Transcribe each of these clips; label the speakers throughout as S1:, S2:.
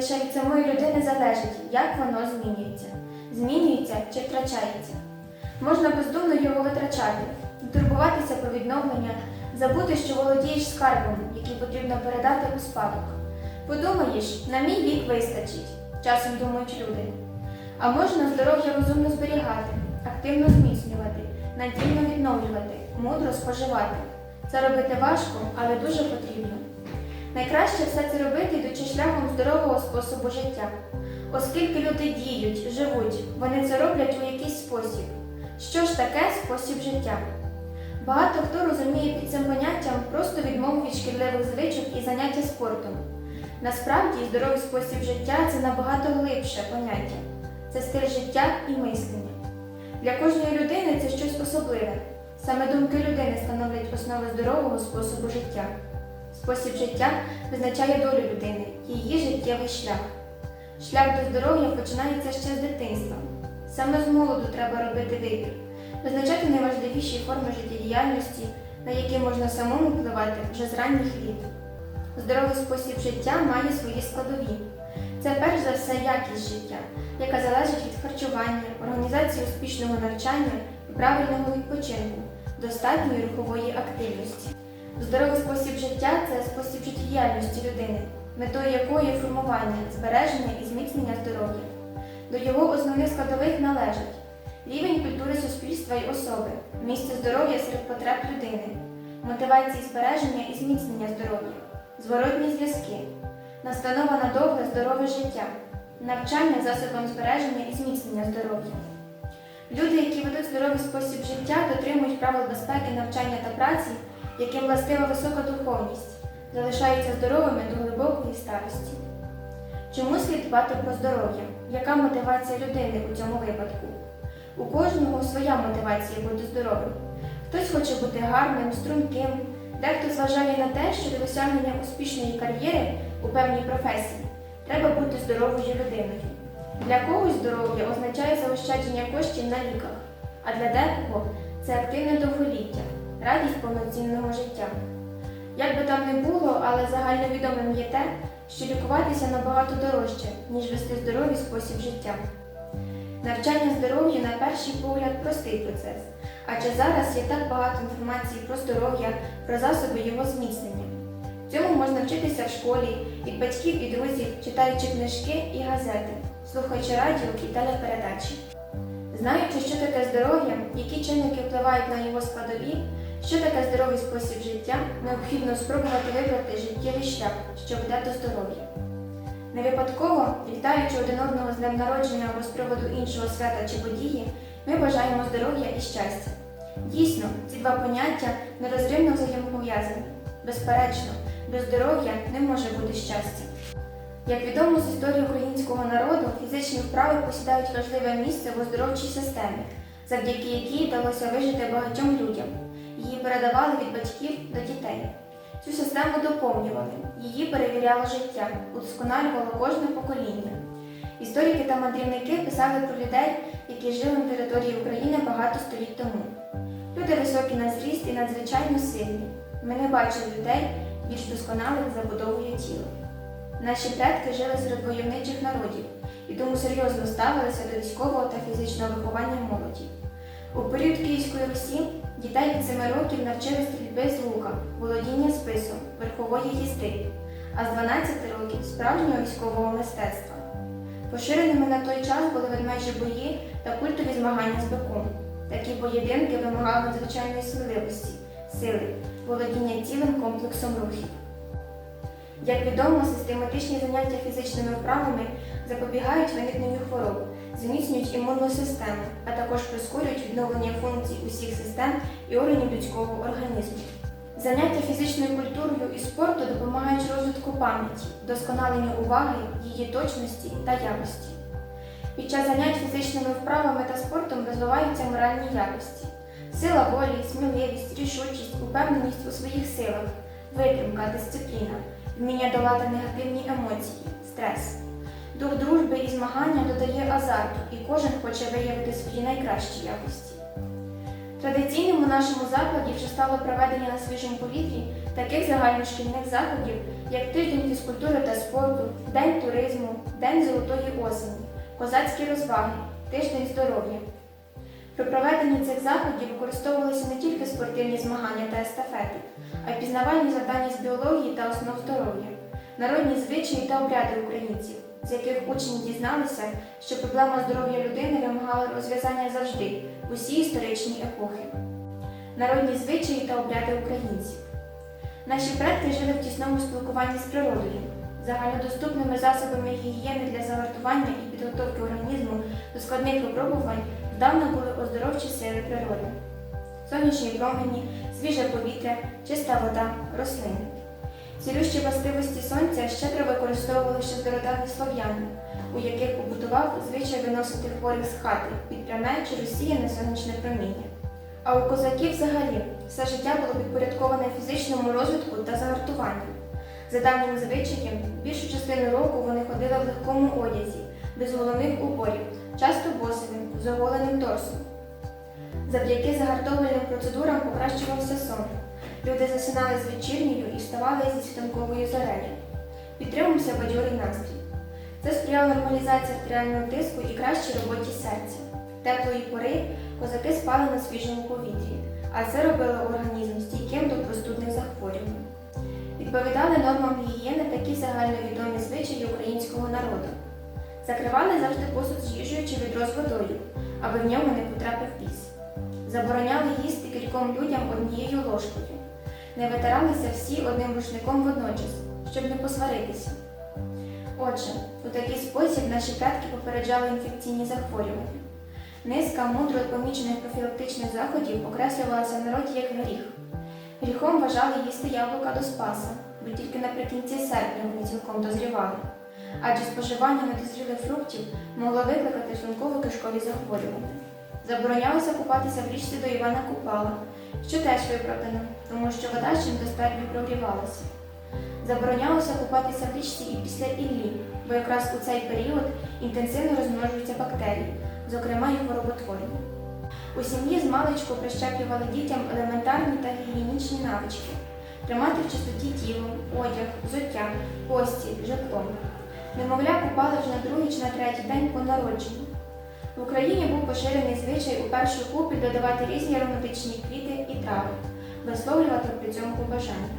S1: лише від самої людини залежить, як воно змінюється. Змінюється чи втрачається. Можна бездумно його витрачати, турбуватися про відновлення, забути, що володієш скарбом, який потрібно передати у спадок. Подумаєш, на мій вік вистачить, часом думають люди. А можна здоров'я розумно зберігати, активно зміцнювати, надійно відновлювати, мудро споживати. Це робити важко, але дуже потрібно. Найкраще все це робити, йдучи шляхом здорового способу життя. Оскільки люди діють, живуть, вони це роблять у якийсь спосіб. Що ж таке спосіб життя? Багато хто розуміє під цим поняттям просто відмову від шкідливих звичок і заняття спортом. Насправді, здоровий спосіб життя це набагато глибше поняття. Це стиль життя і мислення. Для кожної людини це щось особливе. Саме думки людини становлять основи здорового способу життя. Спосіб життя визначає долю людини, її життєвий шлях. Шлях до здоров'я починається ще з дитинства. Саме з молоду треба робити вибір, визначати найважливіші форми життєдіяльності, на які можна самому впливати вже з ранніх літ. Здоровий спосіб життя має свої складові. Це перш за все якість життя, яка залежить від харчування, організації успішного навчання і правильного відпочинку, достатньої рухової активності. Здоровий спосіб життя це спосіб життєдіяльності людини, метою якої є формування, збереження і зміцнення здоров'я. До його основних складових належать рівень культури суспільства і особи, місце здоров'я серед потреб людини, мотивації збереження і зміцнення здоров'я, зворотні зв'язки, настанова на довге здорове життя, навчання засобам збереження і зміцнення здоров'я. Люди, які ведуть здоровий спосіб життя, дотримують правил безпеки навчання та праці, яким властива висока духовність, залишаються здоровими до глибокої старості. Чому слід дбати про здоров'я? Яка мотивація людини у цьому випадку? У кожного своя мотивація бути здоровим. Хтось хоче бути гарним, струнким, дехто зважає на те, що для досягнення успішної кар'єри у певній професії треба бути здоровою людиною. Для когось здоров'я означає заощадження коштів на ліках, а для декого це активне довголіття, радість повноцінного життя. Як би там не було, але загальновідомим є те, що лікуватися набагато дорожче, ніж вести здоровий спосіб життя. Навчання здоров'ю на перший погляд простий процес, адже зараз є так багато інформації про здоров'я, про засоби його зміцнення. Цьому можна вчитися в школі, від батьків і друзів, читаючи книжки і газети, слухаючи радіо і телепередачі. Знаючи, що таке здоров'я, які чинники впливають на його складові, що таке здоровий спосіб життя, необхідно спробувати вибрати життєвий шлях, що веде до здоров'я. Не випадково, вітаючи один одного з днем народження або з приводу іншого свята чи події, ми бажаємо здоров'я і щастя. Дійсно, ці два поняття нерозривно взаємопов'язані. Безперечно, без здоров'я не може бути щастя. Як відомо з історії українського народу, фізичні вправи посідають важливе місце в оздоровчій системі, завдяки якій вдалося вижити багатьом людям. Її передавали від батьків до дітей. Цю систему доповнювали, її перевіряло життя, удосконалювало кожне покоління. Історики та мандрівники писали про людей, які жили на території України багато століть тому. Люди високі на зріст і надзвичайно сильні. Ми не бачили людей більш досконалих забудовою тіла. Наші предки жили серед войовничих народів і тому серйозно ставилися до військового та фізичного виховання молоді. У період Київської Русі дітей від 7 років навчили стрільби з лука, володіння списом, верхової їзди, а з 12 років справжнього військового мистецтва. Поширеними на той час були ведмежі бої та культові змагання з биком. Такі поєдинки вимагали надзвичайної сміливості, сили, володіння цілим комплексом рухів. Як відомо, систематичні заняття фізичними вправами запобігають виникненню хвороб, зміцнюють імунну систему, а також прискорюють відновлення функцій усіх систем і органів людського організму. Заняття фізичною культурою і спорту допомагають розвитку пам'яті, вдосконаленню уваги, її точності та якості. Під час занять фізичними вправами та спортом розвиваються моральні якості, сила волі, сміливість, рішучість, упевненість у своїх силах, витримка, дисципліна, вміння долати негативні емоції, стрес. Дух дружби і змагання додає азарту, і кожен хоче виявити свої найкращі якості. Традиційним у нашому закладі вже стало проведення на свіжому повітрі таких загальношкільних заходів, як тиждень фізкультури та спорту, день туризму, день золотої осені, козацькі розваги, тиждень здоров'я. При проведенні цих заходів використовувалися не тільки спортивні змагання та естафети, а й пізнавальні завдання з біології та основ здоров'я, народні звичаї та обряди українців, з яких учні дізналися, що проблема здоров'я людини вимагала розв'язання завжди в усі історичні епохи. Народні звичаї та обряди українців. Наші предки жили в тісному спілкуванні з природою, загальнодоступними засобами гігієни для загартування і підготовки організму до складних випробувань давно були оздоровчі сили природи. Сонячні промені, свіже повітря, чиста вода, рослини. Цілющі властивості сонця щедро використовували ще стародавні слов'яни, у яких побутував звичай виносити хворих з хати під пряме розсіяне сонячне проміння. А у козаків взагалі все життя було підпорядковане фізичному розвитку та загартуванню. За давнім звичаєм, більшу частину року вони ходили в легкому одязі, без головних уборів, часто босими, з оголеним торсом. Завдяки загартовувальним процедурам покращувався сон. Люди засинали з вечірньою і вставали зі світанковою зорею. Підтримувався бадьорий настрій. Це сприяло нормалізації артеріального тиску і кращій роботі серця. Теплої пори козаки спали на свіжому повітрі, а це робило організм стійким до простудних захворювань. Відповідали нормам гігієни такі загальновідомі звичаї українського народу. Закривали завжди посуд з їжею чи відро з водою, аби в ньому не потрапив піс. Забороняли їсти кільком людям однією ложкою. Не витиралися всі одним рушником водночас, щоб не посваритися. Отже, у такий спосіб наші предки попереджали інфекційні захворювання. Низка мудро помічених профілактичних заходів окреслювалася в народі як гріх. Гріхом вважали їсти яблука до спаса, бо тільки наприкінці серпня вони цілком дозрівали. Адже споживання недозрілих фруктів могло викликати шлунково-кишкові захворювання. Заборонялося купатися в річці до Івана Купала, що теж виправдано, тому що вода чим достатньо прогрівалася. Заборонялося купатися в річці і після Іллі, бо якраз у цей період інтенсивно розмножуються бактерії, зокрема і хвороботворні. У сім'ї з маличку прищеплювали дітям елементарні та гігієнічні навички тримати в чистоті тіло, одяг, взуття, постіль, житло. Немовля купали вже на другий чи на третій день по народженню. В Україні був поширений звичай у першу купіль додавати різні ароматичні квіти і трави, висловлювати при цьому побажання.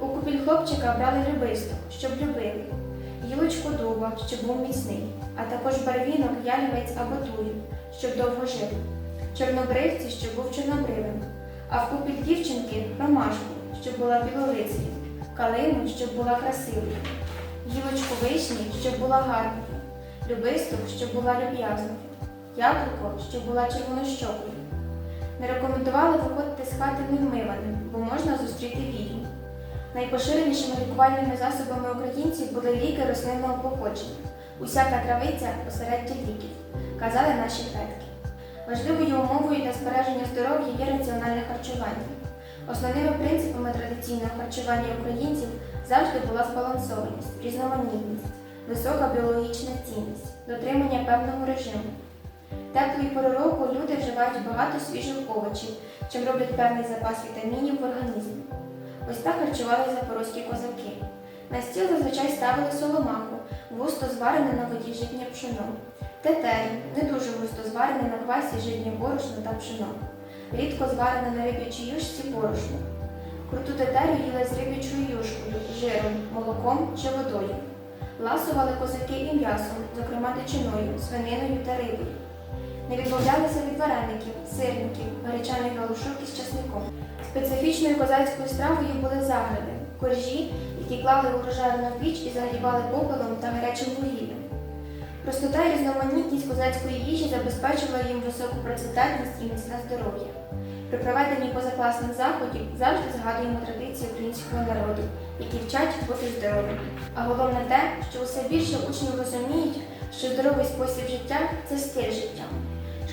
S1: У купіль хлопчика брали любисток, щоб любили, гілочку дуба, щоб був міцний, а також барвінок, ялівець або тую, щоб довго жив, чорнобривці, щоб був чорнобривим, а в купіль дівчинки ромашку, щоб була білолицею, калину, щоб була красивою, гілочку вишні, щоб була гарною, любисток, щоб була люб'язною, яблуко, щоб була червонощокою. Не рекомендували виходити з хати невмиваним, бо можна зустріти відьму. Найпоширенішими лікувальними засобами українців були ліки рослинного походження. Усяка травиця осереддя ліків, казали наші предки. Важливою умовою для збереження здоров'я є раціональне харчування. Основними принципами традиційного харчування українців завжди була збалансованість, різноманітність, висока біологічна цінність, дотримання певного режиму. Теплої пори люди вживають багато свіжих овочів, чим роблять певний запас вітамінів в організмі. Ось так харчували запорозькі козаки. На стіл зазвичай ставили соломаху, густо зварене на воді житнє пшено, тетері, не дуже густо зварене на квасі житнє борошно та пшено, рідко зварене на риб'ячій юшці борошно. Круту тетерю їли з риб'ячою юшкою, жиром, молоком чи водою. Ласували козаки і м'ясом, зокрема дичиною, свининою та рибою. Не відмовлялися від вареників, сирників, гречаних галушок із часником. Специфічною козацькою стравою були загради, коржі, які клали у розжарену піч і загрівали попелом та гарячим вугіллям. Простота і різноманітність козацької їжі забезпечувала їм високу процвітальність і міцне здоров'я. При проведенні позакласних заходів завжди згадуємо традиції українського народу, які вчать бути здоровим. А головне те, що усе більше учнів розуміють, що здоровий спосіб життя це стиль життя.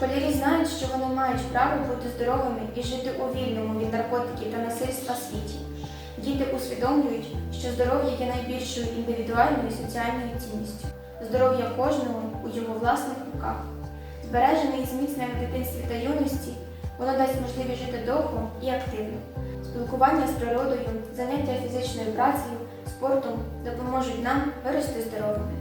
S1: Школярі знають, що вони мають право бути здоровими і жити у вільному від наркотиків та насильства світі. Діти усвідомлюють, що здоров'я є найбільшою індивідуальною соціальною цінністю. Здоров'я кожного у його власних руках. Збережений і зміцнений в дитинстві та юності, Воно дасть можливість жити довго і активно. Спілкування з природою, заняття фізичною працею, спортом допоможуть нам вирости здоровими.